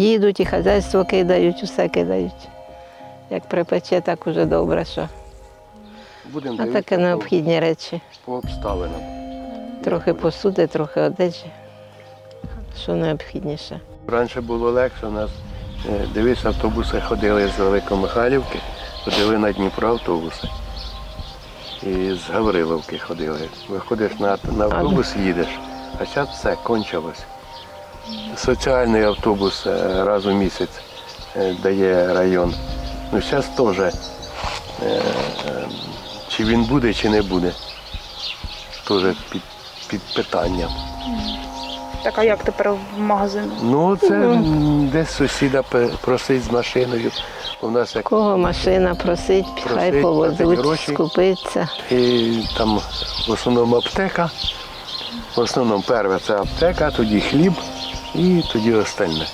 їдуть і хазяйство кидають, усе кидають. Як припече, так уже добре, що. Будемо А таке необхідні речі. по обставинам. Трохи посуди, трохи одежі. Що необхідніше. Раніше було легше, у нас е, дивись, автобуси ходили з Великомихайлівки, ходили на Дніпро автобуси. І з Гавриловки ходили. Виходиш на, на автобус, їдеш, а зараз все кончилось. Соціальний автобус е, раз у місяць е, дає район. Ну зараз теж, е, чи він буде, чи не буде, теж під, під питанням. Так, а як тепер в магазин? Ну, це м, десь сусіда просить з машиною. У нас як Кого машина просить, хай Просить, платить повезуть, скупиться. і там в основному аптека. В основному перше це аптека, тоді хліб і тоді остальне.